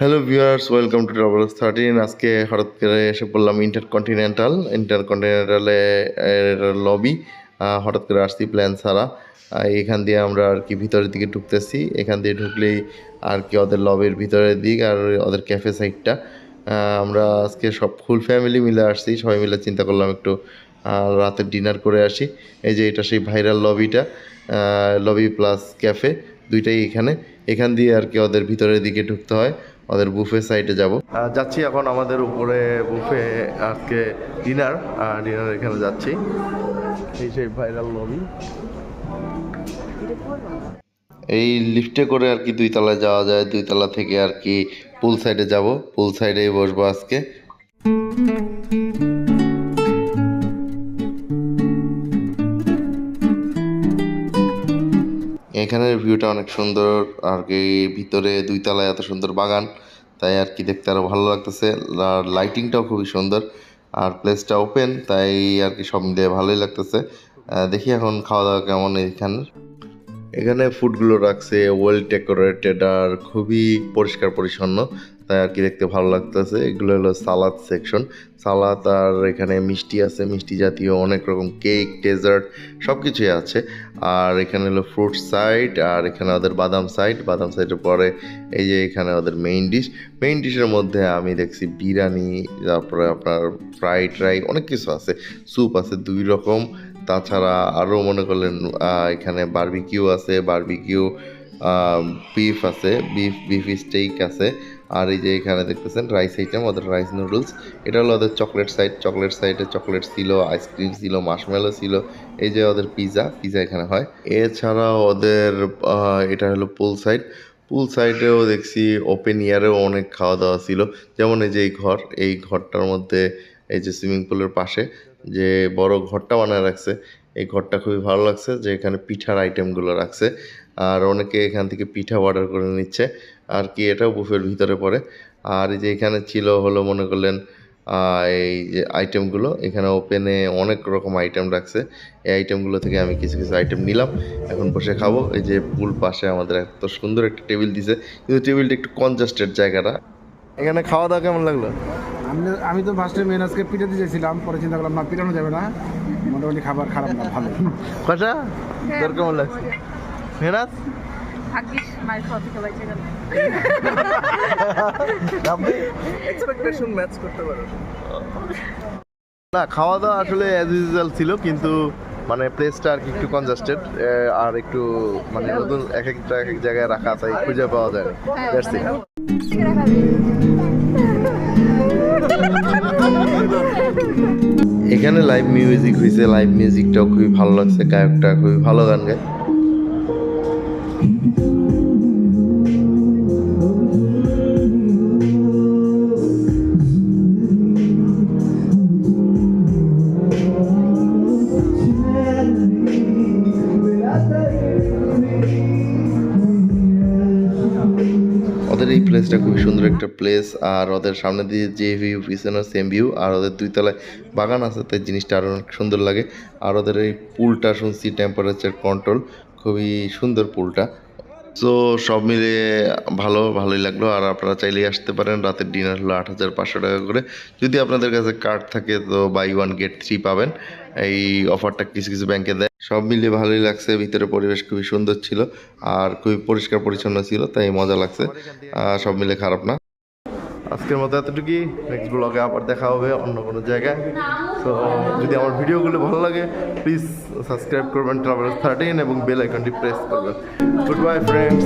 Hello viewers welcome to travels thirteen আজকে হঠাৎ করে এসে পড়লাম ইন্টারকন্টিনেন্টাল ইন্টারকন্টিনেন্টালে লবি হঠাৎ করে আসছি প্ল্যান ছাড়া। এখান দিয়ে আমরা আর কি ভিতরের দিকে ঢুকতেছি। এখান দিয়ে ঢুকলেই আর কি ওদের লবির ভিতরের দিক আর ওদের ক্যাফে সাইডটা আমরা আজকে সব ফুল ফ্যামিলি মিলে আসছি। সবাই মিলে চিন্তা করলাম একটু রাতের ডিনার করে আসি। এই যে এটা সেই ভাইরাল লবিটা লবি প্লাস ক্যাফে দুইটাই এখানে। এখান দিয়ে আর কি ওদের ভিতরের দিকে ঢুকতে হয়। ওদের বুফে সাইডে যাব। যাচ্ছি এখন আমাদের উপরে বুফে আজকে ডিনার আর ডিনার এখানে যাচ্ছি। এই সেই ভাইরাল লবি এই লিফটে করে আর কি দুই তলায় যাওয়া যায় দুই তলা থেকে আর কি পুল সাইডে যাব। পুল সাইডেই বসবো আজকে। এখানের ভিউটা অনেক সুন্দর, আর কি ভিতরে দুই তলায় এত সুন্দর বাগান, তাই আর কি দেখতে আরও ভালো লাগতেছে। আর লাইটিংটাও খুবই সুন্দর, আর প্লেসটা ওপেন তাই আর কি সব মিলিয়ে ভালোই লাগতেছে। দেখি এখন খাওয়া দাওয়া কেমন এখানে। এখানে ফুডগুলো রাখছে ওয়েল ডেকোরেটেড আর খুবই পরিষ্কার পরিচ্ছন্ন তাই আর কি দেখতে ভালো লাগতেছে? এগুলো হলো সালাদ সেকশন সালাদ আর এখানে মিষ্টি আছে, মিষ্টি জাতীয় অনেক রকম কেক ডেজার্ট সব কিছুই আছে। আর এখানে হলো ফ্রুট সাইড আর এখানে ওদের বাদাম সাইড বাদাম সাইডের পরে এই যে এখানে ওদের মেইন ডিশ মেইন ডিশের মধ্যে আমি দেখছি বিরিয়ানি, তারপরে আপনার ফ্রাইড রাই অনেক কিছু আছে। স্যুপ আছে দুই রকম। তাছাড়া আরও মনে করলেন এখানে বারবিকিউ আছে বারবিকিউ বিফ আছে বিফ বিফ স্টেক আছে। আর এই যে এখানে দেখতেছেন রাইস আইটেম ওদের রাইস নুডলস এটা হলো ওদের চকলেট সাইড চকলেট সাইডে চকলেট ছিল আইসক্রিম ছিল মাশমেলো ছিল। এই যে ওদের পিজা পিজা এখানে হয়। এছাড়া ওদের এটা হলো পুল সাইড পুল সাইডেও দেখছি ওপেন ইয়ারেও অনেক খাওয়া দাওয়া ছিল। যেমন এই যে এই ঘর, এই ঘরটার মধ্যে এই যে সুইমিং পুলের পাশে যে বড় ঘরটা বানায় রাখছে এই ঘরটা খুবই ভালো লাগছে যে এখানে পিঠার আইটেমগুলো রাখছে। আর অনেকে এখান থেকে পিঠা অর্ডার করে নিচ্ছে। আর কি, এটাও বুফের ভিতরে পড়ে। আর যে এখানে ছিল হলো মনে করলেন এই যে আইটেমগুলো এখানে ওপেনে অনেক রকম আইটেম রাখছে। এই আইটেমগুলো থেকে আমি কিছু কিছু আইটেম নিলাম। এখন বসে খাব। এই যে পুল পাশে আমাদের এত সুন্দর একটা টেবিল দিছে। কিন্তু টেবিলটা একটু কনজাস্টেড জায়গাটা। এখানে খাওয়া দাওয়া কেমন লাগল? আমি আমি তো ফার্স্টে আজকে পিঠাতে চেয়েছিলাম পরে চিন্তা করলাম না পিঠানো যাবে না। মোটামুটি খাবার খারাপ না ভালো। কষা তোর কেমন লাগছে? মেহনাত ভাগ্যিস মায়ের খাওয়া থেকে বেঁচে গেল। এক্সপেকটেশন ম্যাচ করতে পারো। না খাওয়া দাওয়া আসলে অ্যাজ ইউজুয়াল ছিল কিন্তু মানে প্লেসটা আর কি একটু কনজাস্টেড আর একটু মানে নতুন এক একটা এক এক জায়গায় রাখা তাই খুঁজে পাওয়া যায় না। That's এখানে লাইভ মিউজিক হয়েছে লাইভ মিউজিকটাও খুবই ভালো লাগছে গায়কটা খুবই ভালো গান গায়। ওদের এই প্লেসটা খুবই সুন্দর একটা প্লেস আর ওদের সামনে দিয়ে যে ভিউ পিছনে সেম ভিউ আর ওদের দুই তলায় বাগান আছে, তাই জিনিসটা আরও অনেক সুন্দর লাগে। আর ওদের এই পুলটা শুনছি টেম্পারেচার কন্ট্রোল খুবই সুন্দর পুলটা তো সব মিলিয়ে ভালো, ভালোই লাগল। আর আপনারা চাইলেই আসতে পারেন। রাতের ডিনার হলো আট হাজার পাঁচশো টাকা করে। যদি আপনাদের কাছে কার্ড থাকে, তো বাই ওয়ান গেট থ্রি পাবেন। এই অফারটা কিছু কিছু ব্যাংকে দেয়। সব মিলিয়ে ভালোই লাগছে। ভিতরে পরিবেশ খুবই সুন্দর ছিল। আর খুবই পরিষ্কার পরিচ্ছন্ন ছিল, তাই মজা লাগছে। সব মিলে খারাপ না। আজকের মতো এতটুকুই। নেক্সট ব্লগে আবার দেখা হবে অন্য কোনো জায়গায়। সো যদি আমার ভিডিওগুলো ভালো লাগে প্লিজ সাবস্ক্রাইব করবেন ট্রাভেল থার্টিন এবং বেল আইকনটি প্রেস করবেন। Goodbye friends